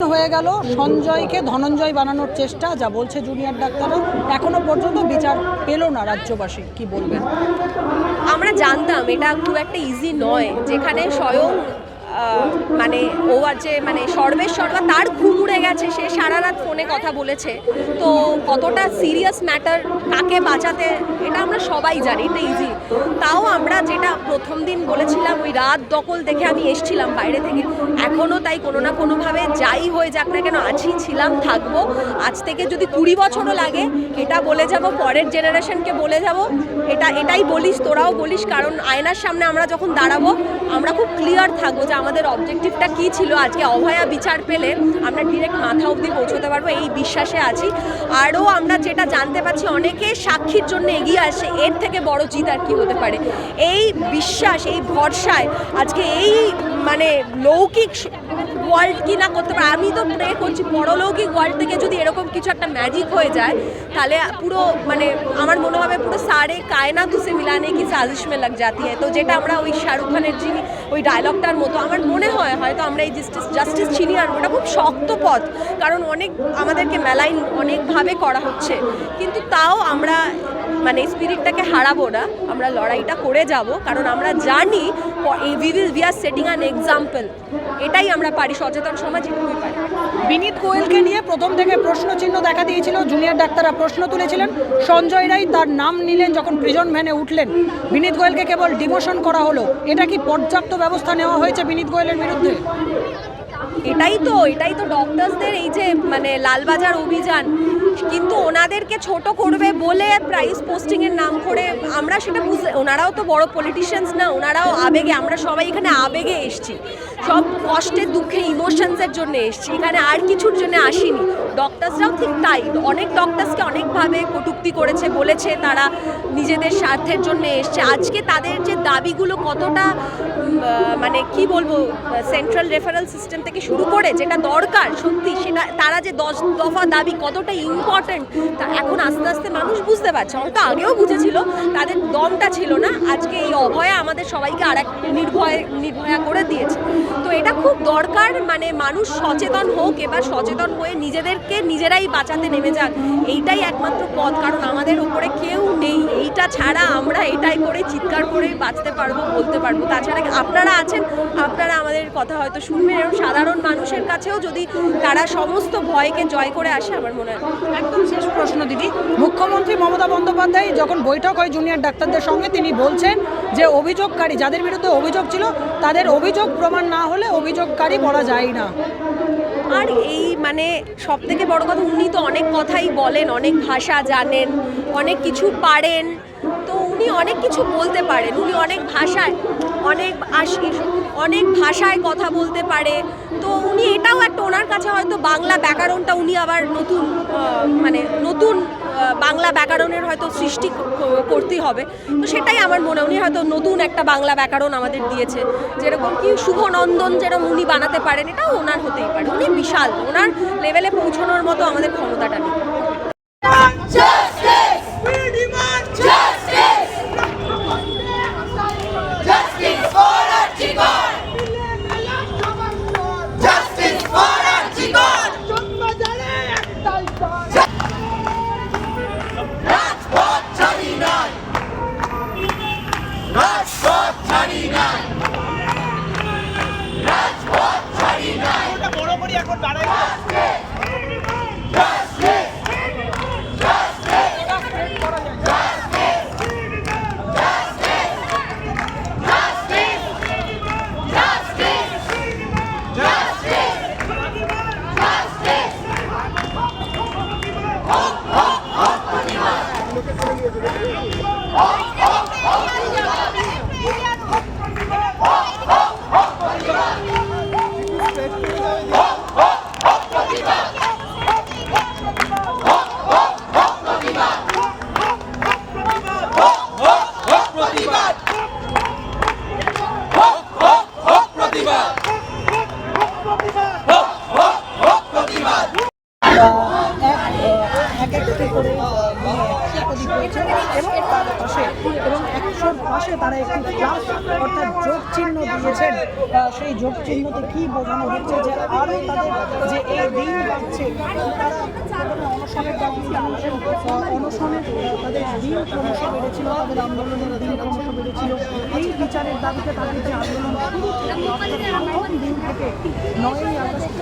হয়ে গেল সঞ্জয়কে ধনঞ্জয় বানানোর চেষ্টা, যা বলছে জুনিয়র ডাক্তাররা। এখনও পর্যন্ত বিচার পেল না রাজ্যবাসী, কি বলবেন? আমরা জানতাম এটা খুব একটা ইজি নয়, যেখানে স্বয়ং মানে ও আর যে মানে সর্বেশ্বরবা তার ঘুম উড়ে গেছে, সে সারা রাত ফোনে কথা বলেছে। তো কতটা সিরিয়াস ম্যাটার কাকে বাঁচাতে, এটা আমরা সবাই জানি, এটা ইজি তাও আমরা যেটা প্রথম দিন বলেছিলাম, ওই রাত দখল দেখে আমি এসছিলাম বাইরে থেকে। এখনও তাই কোনো না কোনোভাবে যাই হয়ে যাক না কেন আছি ছিলাম, থাকব। আজ থেকে যদি কুড়ি বছরও লাগে, এটা বলে যাব, পরের জেনারেশনকে বলে যাব, এটা, এটাই বলিস, তোরাও বলিস, কারণ আয়নার সামনে আমরা যখন দাঁড়াবো, আমরা খুব ক্লিয়ার থাকব যে আমাদের অবজেক্টিভটা কি ছিল? আজকে অভয়া বিচার পেলে আমরা ডিরেক্ট মাথা অবধি পৌঁছতে পারব, এই বিশ্বাসে আছি। আরও আমরা যেটা জানতে পারছি, অনেকে সাক্ষীর জন্য এগিয়ে আসে, এর থেকে বড় জিত আর কি হতে পারে। এই বিশ্বাস, এই ভরসায় আজকে এই মানে লৌকিক ওয়ার্ল্ড কি না করতে পারে। আমি তো প্রে করছি, পরলৌকিক ওয়ার্ল্ড থেকে যদি এরকম কিছু একটা ম্যাজিক হয়ে যায়, তাহলে পুরো মানে আমার মনে হবে পুরো সারে কায়নাত উসে মিলানে কি সাজিশ মে লাগ জাতি হয় তো যেটা আমরা ওই শাহরুখ খানের যিনি ওই ডায়লগটার মতো আমার মনে হয়, হয়তো আমরা এই জাস্টিস জাস্টিস ছিনিয়ে আনব ওটা খুব শক্ত পথ, কারণ অনেক আমাদেরকে মেলাইন অনেকভাবে করা হচ্ছে। কিন্তু তাও আমরা মানে স্পিরিটটাকে হারাবো না, আমরা লড়াইটা করে যাব, কারণ আমরা জানি we will we are setting an example এটাই আমরা পারি সচেতন সমাজ এটুকুই পারি বিনীত গোয়েলকে নিয়ে প্রথম থেকে প্রশ্ন চিহ্ন দেখা দিয়েছিল, জুনিয়র ডাক্তাররা প্রশ্ন তুলেছিলেন। সঞ্জয় রাই তার নাম নিলেন যখন প্রিজন ভ্যানে উঠলেন। বিনীত গোয়েলকে কেবল ডিমোশন করা হলো। এটা কি পর্যাপ্ত ব্যবস্থা নেওয়া হয়েছে বিনীত গোয়েলের বিরুদ্ধে? এটাই তো এটাই তো ডক্টরসদের এই যে মানে লালবাজার অভিযান। কিন্তু ওনাদেরকে ছোট করবে বলে প্রাইস পোস্টিংয়ের নাম করে আমরা সেটা বুঝতে ওনারাও তো বড় পলিটিশিয়ানস না, ওনারাও আবেগে, আমরা সবাই এখানে আবেগে এসছি। সব কষ্টে, দুঃখে ইমোশনসের জন্য এসছি, এখানে আর কিছুর জন্য আসিনি। ডক্টরসরাও ঠিক তাই, অনেক ডক্টরসকে অনেকভাবে কটূক্তি করেছে, বলেছে, তারা নিজেদের স্বার্থের জন্য এসছে। আজকে তাদের যে দাবিগুলো কতটা মানে কি বলব সেন্ট্রাল রেফারেল সিস্টেম থেকে শুরু করে যেটা দরকার সত্যি সেটা তারা যে দশ দফা দাবি কতটা ইম্পর্ট্যান্ট তা এখন আস্তে আস্তে মানুষ বুঝতে পারছে। অনেকটা আগেও বুঝেছিল, তাদের দমটা ছিল না। আজকে এই অভয়া আমাদের সবাইকে আর এক নির্ভয়, নির্ভয়া করে দিয়েছে। তো এটা খুব দরকার মানে মানুষ সচেতন হোক, এবার সচেতন হয়ে নিজেদেরকে নিজেরাই বাঁচাতে নেমে যাক। এইটাই একমাত্র পথ, কারণ আমাদের ওপরে কেউ নেই। এইটা ছাড়া আমরা এটাই করে চিৎকার করে বাঁচতে পারব, বলতে পারব। তাছাড়া আপনারা আছেন, আপনারা আমাদের কথা হয়তো শুনবেন এরকম সাধারণ মানুষের কাছেও যদি তারা সমস্ত ভয়কে জয় করে আসে আমার মনে হয়। একদম শেষ প্রশ্ন দিদি। মুখ্যমন্ত্রী মমতা বন্দ্যোপাধ্যায় যখন বৈঠক হয় জুনিয়র ডাক্তারদের সঙ্গে তিনি বলছেন যে অভিযোগকারী যাদের বিরুদ্ধে অভিযোগ ছিল তাদের অভিযোগ প্রমাণ না হলে অভিযোগকারী বলা যায় না। আর এই মানে সব থেকে বড় কথা উনি তো অনেক কথাই বলেন অনেক ভাষা জানেন অনেক কিছু পারেন। উনি অনেক কিছু বলতে পারেন, উনি অনেক ভাষায়, অনেক আশিস অনেক ভাষায় কথা বলতে পারে। তো উনি এটাও একটা ওনার কাছে হয়তো বাংলা ব্যাকরণটা উনি আবার নতুন মানে নতুন বাংলা ব্যাকরণের হয়তো সৃষ্টি ক- করতেই হবে। তো সেটাই আমার মনে, উনি হয়তো নতুন একটা বাংলা ব্যাকরণ আমাদের দিয়েছে। যেরকম কি শুভনন্দন যেরকম উনি বানাতে পারেন, এটাও ওনার হতেই পারে। উনি বিশাল, ওনার লেভেলে পৌঁছানোর মতো আমাদের ক্ষমতাটা নেই। করে। এবং তার পাশে এবং একশোর পাশে তারা একটি প্লাস অর্থাৎ যোগ চিহ্ন দিয়েছেন। সেই যোগ চিহ্নতে কি বোঝানো হচ্ছে যে আরও তাদের যে এই দিন যাচ্ছে, তারা অনশনের তাদের দিন ক্রমশ বেড়েছিল, তাদের আন্দোলনের দিন ক্রমশ বেড়েছিল। এই বিচারের দাবিতে তাদের যে আন্দোলন প্রথম দিন থেকে নয়ই আগস্ট